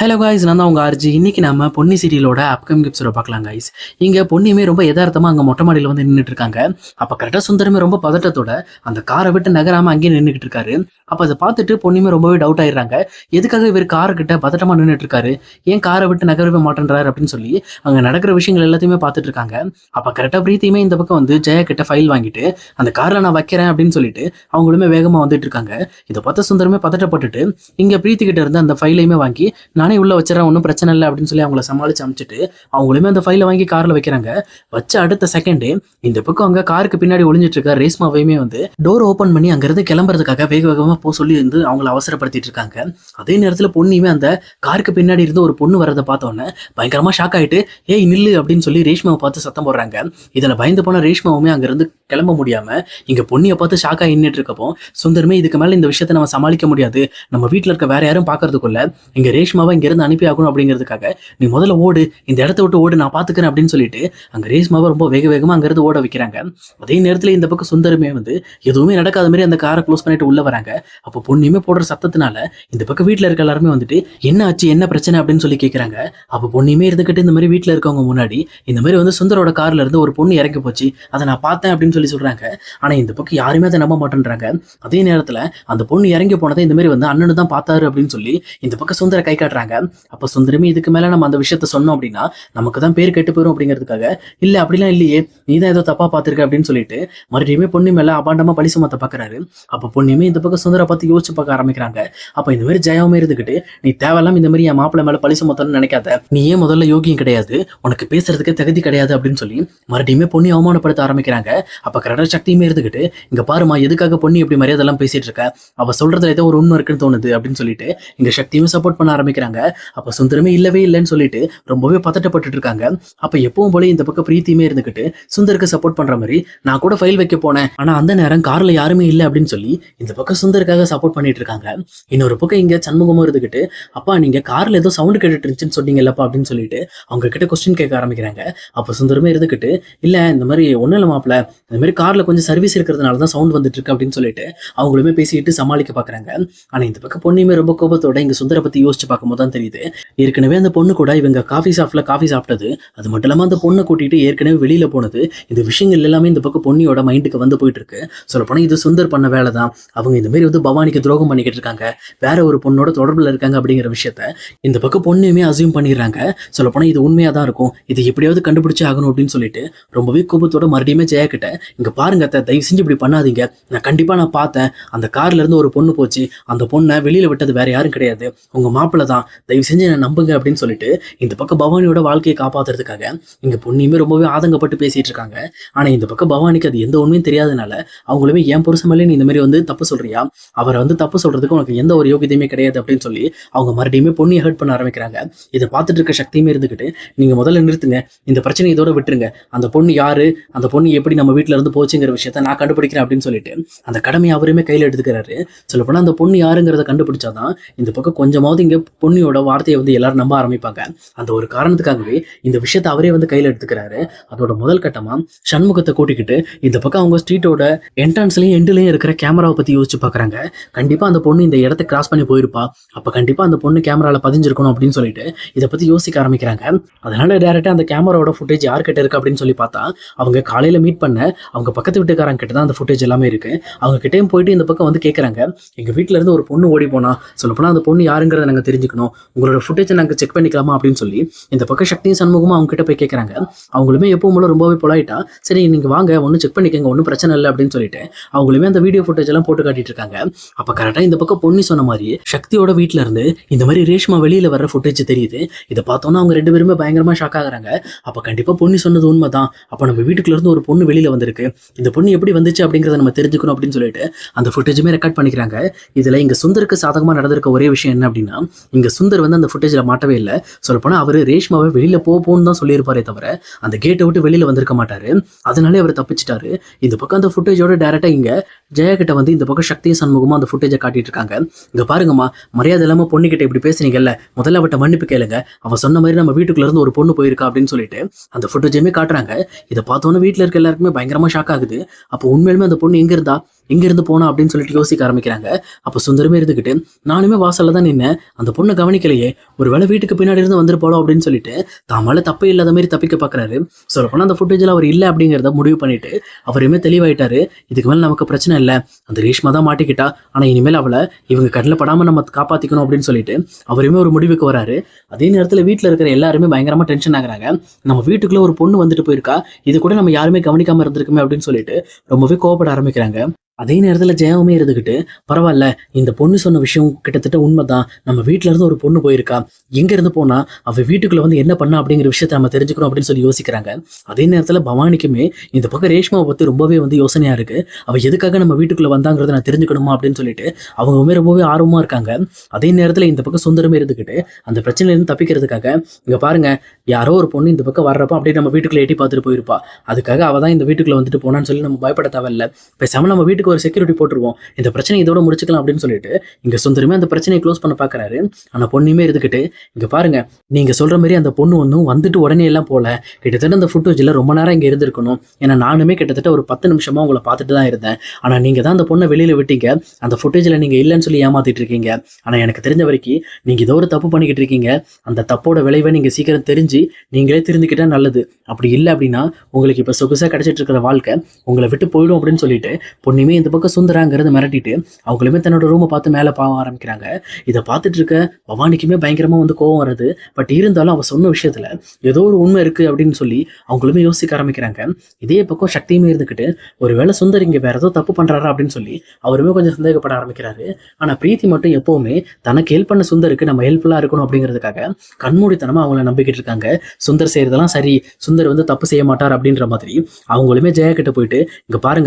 Hello guys நான் தான் உங்கள் ஆர்ஜி இன்னைக்கு நம்ம பொன்னி சீரியலோட அப்கம் கிப்ஸோட பார்க்கலாம் காய்ஸ் இங்கே பொன்னியுமே ரொம்ப யதார்த்தமாக அங்கே மொட்டை மாடியில் வந்து நின்றுட்டு இருக்காங்க. அப்போ கரெக்டாக சுந்தரமே ரொம்ப பதட்டத்தோட அந்த காரை விட்டு நகராமல் அங்கேயே நின்றுக்கிட்டு இருக்காரு. அப்போ அதை பார்த்துட்டு பொண்ணுமே ரொம்பவே டவுட் ஆயிடுறாங்க. எதுக்காக இவர் கார்கிட்ட பதட்டமாக நின்றுட்டு இருக்காரு? ஏன் காரை விட்டு நகரவே மாட்டேன்றாரு அப்படின்னு சொல்லி அங்கே நடக்கிற விஷயங்கள் எல்லாத்தையுமே பார்த்துட்டு இருக்காங்க. அப்போ கரெக்டாக பிரீத்தியுமே இந்த பக்கம் வந்து ஜெயா கிட்ட ஃபைல் வாங்கிட்டு அந்த காரில் நான் வைக்கிறேன் அப்படின்னு சொல்லிட்டு அவங்களுமே வேகமாக வந்துட்டு இருக்காங்க. இதை பார்த்த சுந்தரமே பதட்டப்பட்டுட்டு இங்கே பிரீத்தி கிட்ட இருந்து அந்த ஃபைலையுமே வாங்கி நானே உள்ள வச்சிடறேன் ஒன்றும் பிரச்சனை இல்லை அப்படின்னு சொல்லி அவங்கள சமாளிச்சு அமிச்சிட்டு அவங்களுமே அந்த ஃபைலை வாங்கி காரில் வைக்கிறாங்க. வச்ச அடுத்த செகண்டே இந்த பக்கம் அங்க காருக்கு பின்னாடி ஒளிஞ்சிட்டு இருக்க ரேஸ்மாவையுமே வந்து டோர் ஓபன் பண்ணி அங்கிருந்து கிளம்புறதுக்காக வேக வேகமாக போக சொல்லி இருந்து அவங்கள அவசரப்படுத்திட்டு இருக்காங்க. அதே நேரத்தில் பொண்ணுமே அந்த காருக்கு பின்னாடி இருந்து ஒரு பொண்ணு வரதை பார்த்த உடனே ஷாக் ஆயிட்டு ஏய் நில்லு அப்படின்னு சொல்லி ரேஷ்மாவை பார்த்து சத்தம் போடுறாங்க. இதுல பயந்து போன ரேஷ்மாவுமே அங்கேருந்து கிளம்ப முடியாம இங்க பொண்ணியை பார்த்து ஷாக் ஆகி நின்றுட்டு இருக்கப்போ சுந்தரமே இதுக்கு மேல இந்த விஷயத்தை நம்ம சமாளிக்க முடியாது. நம்ம வீட்ல இருக்க வேற யாரும் பார்க்கறதுக்குள்ள இங்க ரேஷ்மாவை இங்க இருந்து அனுப்பி ஆகணும் அப்படிங்கிறதுக்காக நீ முதல்ல ஓடு இந்த இடத்த விட்டு ஓடு நான் பார்த்துக்கிறேன் அப்படின்னு சொல்லிட்டு அங்க ரேஷ்மாவை ரொம்ப வேக வேகமா அங்க இருந்து ஓட வைக்கிறாங்க. அதே நேரத்துல இந்த பக்கம் சுந்தரமே வந்து எதுவுமே நடக்காத மாதிரி அந்த காரை க்ளோஸ் பண்ணிட்டு உள்ள வராங்க. அப்போ பொண்ணுமே போடுற சத்தத்தினால இந்த பக்கம் வீட்டில் இருக்க எல்லாருமே வந்துட்டு என்ன ஆச்சு? என்ன பிரச்சனை? அப்படின்னு சொல்லி கேட்குறாங்க அப்போ பொண்ணுமே இருந்துகிட்டு இந்த மாதிரி வீட்ல இருக்கவங்க முன்னாடி இந்த மாதிரி வந்து சுந்தரோட கார்ல இருந்து ஒரு பொண்ணு இறங்கி போச்சு அதை நான் பார்த்தேன் அப்படின்னு சொல்லி சொல்றாங்க. ஆனா இந்த பக்கம் யாருமே அதை நம்ப மாட்டேன்றாங்க. அதே நேரத்துல அந்த பொண்ணு இறங்கி போனதை இந்த மாதிரி வந்து அண்ணனு தான் பார்த்தாரு அப்படின்னு சொல்லி இந்த பக்கம் சுந்தர கை காட்டுறாங்க. அப்ப சுந்தரமே இதுக்கு மேல நம்ம அந்த விஷயத்த சொன்னோம் அப்படின்னா நமக்கு தான் பேர் கெட்டு போயிடும் அப்படிங்கிறதுக்காக இல்ல அப்படிலாம் இல்லையே. நீ தான் ஏதோ தப்பா பார்த்திருக்க அப்படின்னு சொல்லிட்டு மறுபடியுமே பொண்ணு மேல அபாண்டமா பழி சுமத்த பாக்குறாரு. அப்ப பொண்ணுமே இந்த பக்கம் சுந்தர பார்த்து யோசிச்சு பார்க்க ஆரம்பிக்கிறாங்க. அப்ப இந்த மாதிரி ஜெயாவுமே இருந்துகிட்டு நீ தேவையில்லாம இந்த மாதிரி என் மாப்பிள்ளை மேல பழி சுமத்தணும்னு நினைக்காத. நீ ஏன் முதல்ல யோகியம் கிடையாது? உனக்கு பேசுறதுக்கு தகுதி கிடையாது அப்படின்னு சொல்லி மறுபடியுமே பொண்ணு அவமானப்படுத்த ஆரம்பிக்கிறாங்க. அப்ப கரெக்டாக சக்தியுமே இருந்துகிட்டு இங்க பாருமா எதுக்காக பொண்ணு இப்படி மரியாதை எல்லாம் பேசிட்டு இருக்க? அவ சொல்றதுல ஏதோ ஒரு உண்மை இருக்குன்னு தோணுது அப்படின்னு சொல்லிட்டு இங்க சக்தியுமே சப்போர்ட் பண்ண ஆரம்பிக்கிறாங்க. அப்ப சுந்தரமே இல்லவே இல்லைன்னு சொல்லிட்டு ரொம்பவே பதட்டப்பட்டுட்டு இருக்காங்க அப்ப எப்பவும் போல இந்த பக்கம் பிரீத்தியுமே இருந்துகிட்டு சுந்தருக்கு சப்போர்ட் பண்ற மாதிரி நான் கூட ஃபைல் வைக்க போனேன். ஆனா அந்த நேரம் கார்ல யாருமே இல்லை அப்படின்னு சொல்லி இந்த பக்கம் சுந்தருக்காக சப்போர்ட் பண்ணிட்டு இருக்காங்க இன்னொரு பக்கம் இங்க சண்முகமும் இருந்துகிட்டு அப்பா நீங்க கார்ல ஏதோ சவுண்ட் கேட்டுட்டு இருந்துச்சுன்னு சொன்னீங்கல்லப்பா? அப்படின்னு சொல்லிட்டு அவங்க கிட்ட கொஸ்டின் கேட்க ஆரம்பிக்கிறாங்க. அப்ப சுந்தரமே இருந்துகிட்டு இல்ல இந்த மாதிரி ஒன்றும் இல்லை மாப்பிள்ள இந்த மாதிரி கார்ல கொஞ்சம் சர்வீஸ் இருக்கிறதுனால தான் சவுண்ட் வந்துட்டு இருக்கு அப்படின்னு சொல்லிட்டு அவங்களுமே பேசிக்கிட்டு சமாளிக்க பாக்குறாங்க. ஆனா இந்த பக்கம் பொண்ணுமே ரொம்ப கோபத்தோட இங்க சுந்தர பத்தி யோசிச்சு பார்க்கும்போது தான் தெரியுது. ஏற்கனவே அந்த பொண்ணு கூட இவங்க காஃபி ஷாப்ல காஃபி சாப்பிட்டது. அது மட்டும் இல்லாமல் அந்த பொண்ணை கூட்டிட்டு ஏற்கனவே வெளியில போனது. இந்த விஷயங்கள் எல்லாமே இந்த பக்கம் பொண்ணியோட மைண்டுக்கு வந்து போயிட்டு இருக்கு. சொல்ல இது சுந்தர் பண்ண வேலை தான். அவங்க இந்த மாதிரி வந்து பவானிக்கு துரோகம் பண்ணிக்கிட்டு இருக்காங்க. வேற ஒரு பொண்ணோட தொடர்புல இருக்காங்க அப்படிங்கிற விஷயத்த இந்த பக்கம் பொண்ணுமே அசியூம் பண்ணிடுறாங்க. சொல்ல இது உண்மையா தான் இருக்கும். இது எப்படியாவது கண்டுபிடிச்சே ஆகணும் அப்படின்னு சொல்லிட்டு ரொம்பவே கோபத்தோட மறுபடியுமே ஜெயா கிட்ட இங்க பாருங்க அத்தை, தயவு செஞ்சு இப்படி பண்ணாதீங்க. நான் கண்டிப்பா நான் பார்த்தேன். அந்த கார்ல இருந்து ஒரு பொண்ணு போச்சு. அந்த பொண்ணை வெளியில விட்டது வேற யாரும் கிடையாது. உங்க மாப்பிள்ளை தான். தயவு செஞ்சு என்னை நம்புங்க அப்படின்னு சொல்லிட்டு இந்த பக்கம் பவானியோட வாழ்க்கையை காப்பாத்துறதுக்காக இங்கே பொண்ணுமே ரொம்பவே ஆதங்கப்பட்டு பேசிட்டு இருக்காங்க. ஆனால் இந்த பக்கம் பவானிக்கு அது எந்த உண்மையும் தெரியாதனால அவங்களுமே என் புருஷன் மேலே நீ இந்த மாதிரி வந்து தப்பு சொல்றியா? அவரை வந்து தப்பு சொல்றதுக்கு உனக்கு எந்த ஒரு யோகியதையுமே கிடையாது அப்படின்னு சொல்லி அவங்க மறுபடியுமே பொண்ணியை ஹர்ட் பண்ண ஆரம்பிக்கிறாங்க. இதை பார்த்துட்டு இருக்க சக்தியுமே இருந்துகிட்டு நீங்க முதல்ல நிறுத்துங்க. இந்த பிரச்சனை இதோட விட்டுருங்க. அந்த பொண்ணு யாரு? அந்த பொண்ணு எப்படி நம்ம வீட்ல இருந்து போச்சுங்கிற விஷயத்த நான் கண்டுபிடிக்கிறேன் அப்படின்னு சொல்லிட்டு அந்த கடமையை அவருமே கையில எடுத்துக்கிறாரு. சொல்ல போனா அந்த பொண்ணு யாருங்கிறத கண்டுபிடிச்சாதான் இந்த பக்கம் கொஞ்சமாவது இங்க பொண்ணியோட வார்த்தையை வந்து எல்லாரும் நம்ப ஆரம்பிப்பாங்க. அந்த ஒரு காரணத்துக்காகவே இந்த விஷயத்தை அவரே வந்து கையில் எடுத்துக்கிறாரு. அதோட முதல் கட்டமா சண்முகத்தை கூட்டிக்கிட்டு இந்த பக்கம் அவங்க ஸ்ட்ரீட்டோட என்ட்ரன்ஸ்லயும் எண்டுலையும் இருக்கிற கேமராவை பத்தி யோசிச்சு பாக்குறாங்க. கண்டிப்பா அந்த பொண்ணு இந்த இடத்த கிராஸ் பண்ணி போயிருப்பா. அப்ப கண்டிப்பா அந்த பொண்ணு கேமரால பதிஞ்சிருக்கணும் அப்படின்னு சொல்லிட்டு இதை பத்தி யோசிக்க ஆரம்பிக்கிறாங்க. அதனால டேரக்டா அந்த கேமராவோட ஃபுட்டேஜ் யார்கிட்ட இருக்கு அப்படின்னு சொல்லி பார்த்தா அவங்க காலையில மீட் பண்ண அவங்க பக்கத்து வீட்டுக்காரங்க கிட்ட தான் அந்த ஃபுட்டேஜ் எல்லாமே இருக்கு. அவங்க கிட்டேயும் போயிட்டு இந்த பக்கம் வந்து கேட்கறாங்க எங்க வீட்ல இருந்து ஒரு பொண்ணு ஓடி போனா. சொல்ல அந்த பொண்ணு யாருங்கிறத நாங்க தெரிஞ்சுக்கணும். உங்களோட ஃபுட்டேஜை நாங்கள் செக் பண்ணிக்கலாமா அப்படின்னு சொல்லி இந்த பக்கம் சக்தியும் சண்முகமும் அவங்க கிட்ட போய் கேட்குறாங்க அவங்களுமே எப்பவும் போல ரொம்பவே பொலாயிட்டா சரி நீங்க வாங்க ஒன்றும் செக் பண்ணிக்கங்க ஒன்றும் பிரச்சனை இல்லை அப்படின்னு சொல்லிட்டு அவங்களுமே அந்த வீடியோ ஃபுட்டேஜ் எல்லாம் போட்டு காட்டிட்டு இருக்காங்க. அப்ப கரெக்டா இந்த பக்கம் பொன்னி சொன்ன மாதிரி சக்தியோட வீட்டில இருந்து இந்த மாதிரி ரேஷ்மா வெளியில வர்ற ஃபுட்டேஜ் தெரியுது. இதை பார்த்தோன்னா அவங்க ரெண்டு பேருமே பயங்கரமா ஷாக் ஆகுறாங்க. அப்ப கண்டிப்பா பொன்னி சொன்னது உண்மைதான். அப்ப நம்ம வீட்டுக்குள்ள இருந்து ஒரு பொண்ணு வெளியில வந்திருக்கு. இந்த பொண்ணு எப்படி வந்துச்சு அப்படிங்கறத நம்ம தெரிஞ்சுக்கணும் அப்படின்னு சொல்லிட்டு அந்த ஃபுட்டேஜுமே ரெக்கார்ட் பண்ணிக்கிறாங்க. இதுல இங்க சுந்தருக்கு சாதகமா நடந்திருக்க ஒரே விஷயம் என்ன அப்படின்னா இங்கே சுந்தர் வந்து அந்த ஃபுட்டேஜில் மாட்டவே இல்லை. சொல்லப்போனால் அவர் ரேஷ்மாவை வெளியில் போ தான் சொல்லியிருப்பாரே தவிர அந்த கேட்டை விட்டு வெளியில் வந்திருக்க மாட்டார். அதனாலே அவர் தப்பிச்சிட்டாரு. இந்த பக்கம் அந்த ஃபுட்டேஜோட டேரெக்டாக இங்கே ஜெயா கிட்ட வந்து இந்த பக்கம் சக்தியும் சண்முகமாக அந்த ஃபுட்டேஜை காட்டிட்டு இருக்காங்க. இங்கே பாருங்கம்மா மரியாதை இல்லாமல் பொண்ணுக்கிட்ட இப்படி பேசுனீங்கல்ல முதல்ல அவட்ட மன்னிப்பு கேளுங்க. அவன் சொன்ன மாதிரி நம்ம வீட்டுக்குள்ளேருந்து ஒரு பொண்ணு போயிருக்கா அப்படின்னு சொல்லிட்டு அந்த ஃபுட்டேஜையுமே காட்டுறாங்க. இதை பார்த்தோன்னே வீட்டில் இருக்க எல்லாருக்குமே பயங்கரமாக ஷாக் ஆகுது. அப்போ உண்மையிலுமே அந்த பொண்ணு எங்கே இருந்தா? எங்க இருந்து போனா அப்படின்னு சொல்லிட்டு யோசிக்க ஆரம்பிக்கிறாங்க. அப்போ சுந்தரமே இருந்துக்கிட்டு நானுமே வாசல்ல தான் நின்னேன். அந்த பொண்ணை கவனிக்கலையே. ஒரு வேளை வீட்டுக்கு பின்னாடி இருந்து வந்துருப்பாளோ அப்படின்னு சொல்லிட்டு தாமல தப்பே இல்லாத மாதிரி தப்பிக்க பார்க்குறாரு சொல்லப்போனால் அந்த ஃபுட்டேஜில் அவர் இல்லை அப்படிங்கிறத முடிவு பண்ணிட்டு அவருமே தெளிவாயிட்டாரு. இதுக்கு மேலே நமக்கு பிரச்சனை இல்லை. அந்த ரேஷ்மா தான் மாட்டிக்கிட்டா. ஆனால் இனிமேல் அவளை இவங்க கண்ணில் படாமல் நம்ம காப்பாற்றிக்கணும் அப்படின்னு சொல்லிட்டு அவருமே ஒரு முடிவுக்கு வராரு. அதே நேரத்தில் வீட்டில் இருக்கிற எல்லாருமே பயங்கரமாக டென்ஷன் ஆகுறாங்க. நம்ம வீட்டுக்குள்ளே ஒரு பொண்ணு வந்துட்டு போயிருக்கா. இது கூட நம்ம யாருமே கவனிக்காமல் இருந்திருக்குமே அப்படின்னு சொல்லிட்டு ரொம்பவே கோவப்பட ஆரம்பிக்கிறாங்க. அதே நேரத்தில் ஜெயாவுமே இருந்துக்கிட்டு பரவாயில்ல இந்த பொண்ணு சொன்ன விஷயம் கிட்டத்தட்ட உண்மை தான் நம்ம வீட்டிலேருந்து இருந்து ஒரு பொண்ணு போயிருக்கா. எங்கேருந்து போனால் அவள் வீட்டுக்குள்ளே வீட்டுக்குள்ள வந்து என்ன பண்ணா அப்படிங்கிற விஷயத்த நம்ம தெரிஞ்சுக்கணும் அப்படின்னு சொல்லி யோசிக்கிறாங்க. அதே நேரத்தில் பவானிக்குமே இந்த பக்கம் ரேஷ்மாவை பற்றி ரொம்பவே வந்து யோசனையாக இருக்குது அவள் எதுக்காக நம்ம வீட்டுக்குள்ளே வந்தாங்கிறத நான் தெரிஞ்சுக்கணுமா அப்படின்னு சொல்லிட்டு அவங்கவுமே ரொம்பவே ஆர்வமாக இருக்காங்க. அதே நேரத்தில் இந்த பக்கம் சுந்தரமே இருந்துக்கிட்டு அந்த பிரச்சனையில இருந்து தப்பிக்கிறதுக்காக இங்கே பாருங்க யாரோ ஒரு பொண்ணு இந்த பக்கம் வர்றப்போ அப்படியே நம்ம வீட்டுக்குள்ள எட்டி பார்த்துட்டு போயிருப்பா. அதுக்காக அவள் தான் இந்த வீட்டுக்குள்ள வந்துட்டு போனான்னு சொல்லி நம்ம பயப்பட தேவையில்ல. பேசாம நம்ம வீட்டுக்கு ஒரு செக்யூரிட்டி போட்டுருவோம். இந்த பிரச்சனை இதோட முடிச்சுக்கலாம் அப்படின்னு சொல்லிட்டு இங்கே சுந்தரமே அந்த பிரச்சனையை க்ளோஸ் பண்ண பார்க்குறாரு ஆனால் பொண்ணுமே இருந்துக்கிட்டு இங்கே பாருங்க நீங்கள் சொல்ற மாதிரி அந்த பொண்ணு ஒன்றும் வந்துட்டு உடனே எல்லாம் போகல கிட்டத்தட்ட அந்த ஃபுட்டேஜில் ரொம்ப நேரம் இங்கே இருந்திருக்கணும். ஏன்னா நானுமே கிட்டத்தட்ட ஒரு பத்து நிமிஷமாக உங்களை பார்த்துட்டு தான் இருந்தேன். ஆனால் நீங்கள் தான் அந்த பொண்ணை வெளியில் விட்டீங்க. அந்த ஃபுட்டேஜில் நீங்கள் இல்லைன்னு சொல்லி ஏமாத்திட்டு இருக்கீங்க. ஆனால் எனக்கு தெரிஞ்ச வரைக்கும் நீங்கள் ஏதோ ஒரு தப்பு பண்ணிக்கிட்டு இருக்கீங்க. அந்த தப்போட விளைவை நீங்கள் சீக்கிரம் தெரிஞ்சு நீங்களே தெரிஞ்சுக்கிட்டால் நல்லது. அப்படி இல்லை அப்படின்னா உங்களுக்கு இப்போ சொகுசாக கிடச்சிட்டு இருக்கிற வாழ்க்கை உங்களை விட்டு போயிடும் அப்படின்னு சொல்லிட்டு பொண்ணுமே இந்த பக்கம் சுந்தராங்கிறத மிரட்டிட்டு அவங்களுமே தன்னோட ரூமை பார்த்து மேலே பாவ ஆரம்பிக்கிறாங்க. இதை பார்த்துட்டு இருக்க பவானிக்குமே பயங்கரமாக வந்து கோவம் வருது. பட் இருந்தாலும் அவள் சொன்ன விஷயத்துல ஏதோ ஒரு உண்மை இருக்கு அப்படின்னு சொல்லி அவங்களுமே யோசிக்க ஆரம்பிக்கிறாங்க. இதே பக்கம் சக்தியுமே இருந்துக்கிட்டு ஒருவேளை சுந்தர் இங்கே வேற ஏதோ தப்பு பண்ணுறாரா அப்படின்னு சொல்லி அவருமே கொஞ்சம் சந்தேகப்பட ஆரம்பிக்கிறாரு. ஆனா பிரீத்தி மட்டும் எப்போவுமே தனக்கு ஹெல்ப் பண்ண சுந்தருக்கு நம்ம ஹெல்ப்ஃபுல்லாக இருக்கணும் அப்படிங்கிறதுக்காக கண்மூடித்தனமாக அவங்கள நம்பிக்கிட்டு இருக்காங்க. சுந்தர் செய்கிறதெல்லாம் சரி சுந்தர் வந்து தப்பு செய்ய மாட்டார் அப்படின்ற மாதிரி அவங்களுமே ஜெயா கிட்ட போயிட்டு இங்கே பாருங்க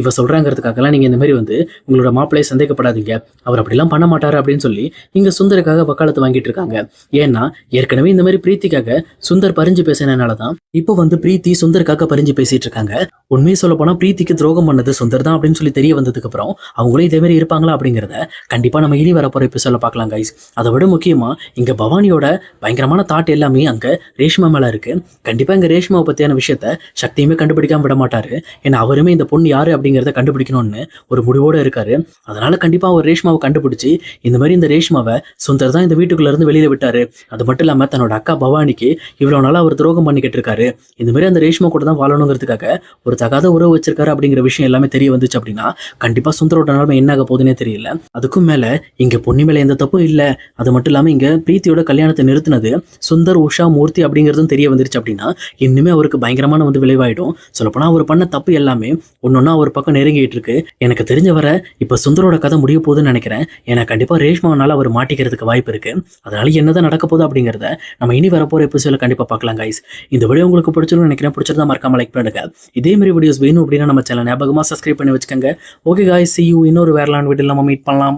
இவ சொல்கிறாங்கிறதுக்காக சுந்தரக்காக்கெல்லாம் நீங்க இந்த மாதிரி வந்து உங்களோட மாப்பிள்ளையை சந்தேகப்படாதீங்க. அவர் அப்படிலாம் பண்ண மாட்டாரு அப்படின்னு சொல்லி இங்க சுந்தருக்காக வக்காலத்து வாங்கிட்டு இருக்காங்க. ஏன்னா ஏற்கனவே இந்த மாதிரி பிரீத்திக்காக சுந்தர் பறிஞ்சு பேசினனால தான் இப்போ வந்து பிரீத்தி சுந்தருக்காக பறிஞ்சு பேசிட்டு இருக்காங்க. உண்மையை சொல்ல போனால் பிரீத்திக்கு துரோகம் பண்ணது சுந்தர் தான் அப்படின்னு சொல்லி தெரிய வந்ததுக்கு அப்புறம் அவங்களும் இதே மாதிரி இருப்பாங்களா அப்படிங்கிறத கண்டிப்பா நம்ம இனி வர போற சொல்ல பார்க்கலாம் கைஸ் அதை விட முக்கியமா இங்க பவானியோட பயங்கரமான தாட் எல்லாமே அங்க ரேஷ்மா மேல இருக்கு. கண்டிப்பா இங்க ரேஷ்மாவை பத்தியான விஷயத்த சக்தியுமே கண்டுபிடிக்காம விட மாட்டாரு. ஏன்னா அவருமே இந்த பொண்ணு யாரு அப்படிங்கிறத பண்ணணும்னு ஒரு முடிவோட இருக்காரு. அதனால கண்டிப்பா அவர் ரேஷ்மாவை கண்டுபிடிச்சு இந்த மாதிரி இந்த ரேஷ்மாவை சுந்தர் தான் இந்த வீட்டுக்குள்ள இருந்து வெளியில விட்டாரு. அது மட்டும் இல்லாம தன்னோட அக்கா பவானிக்கு இவ்வளவு நாளாக அவர் துரோகம் பண்ணிக்கிட்டு இருக்காரு. இந்த மாதிரி அந்த ரேஷ்மா கூட தான் வாழணுங்கிறதுக்காக ஒரு தகாத உறவு வச்சிருக்காரு அப்படிங்கிற விஷயம் எல்லாமே தெரிய வந்துச்சு அப்படின்னா கண்டிப்பா சுந்தரோட நிலைமை என்ன ஆக போகுதுன்னே தெரியல. அதுக்கும் மேல இங்க பொண்ணு மேல எந்த தப்பும் இல்ல. அது மட்டும் இல்லாமல் இங்க பிரீத்தியோட கல்யாணத்தை நிறுத்தினது சுந்தர் உஷா மூர்த்தி அப்படிங்கிறதும் தெரிய வந்துருச்சு அப்படின்னா இன்னுமே அவருக்கு பயங்கரமான வந்து விளைவாயிடும். சொல்லப்போனா அவர் பண்ண தப்பு எல்லாமே ஒன்னொன்னா ஒரு பக்கம் நெருங்கிட்டு இருக்கு. எனக்கு தெரிஞ்ச வர இப்ப சுந்தரோட கதை முடிய போகுதுன்னு நினைக்கிறேன். ஏன்னா கண்டிப்பா ரேஷ்மாவனால அவர் மாட்டிக்கிறதுக்கு வாய்ப்பு இருக்கு. அதனால என்னதான் நடக்க போகுது அப்படிங்கிறத நம்ம இனி வரப்போற எபிசோட கண்டிப்பா பார்க்கலாம் கைஸ் இந்த வீடியோ உங்களுக்கு பிடிச்சிருன்னு நினைக்கிறேன். பிடிச்சிருந்தா மறக்காம லைக் பண்ணுங்க. இதே மாதிரி வீடியோஸ் வேணும் அப்படின்னா நம்ம சேனல் ஞாபகமா சப்ஸ்கிரைப் பண்ணி வச்சுக்கோங்க. ஓகே காய்ஸ் see இன்னொரு வேறலான் வீடியோ நம்ம மீட் பண்ணலாம்.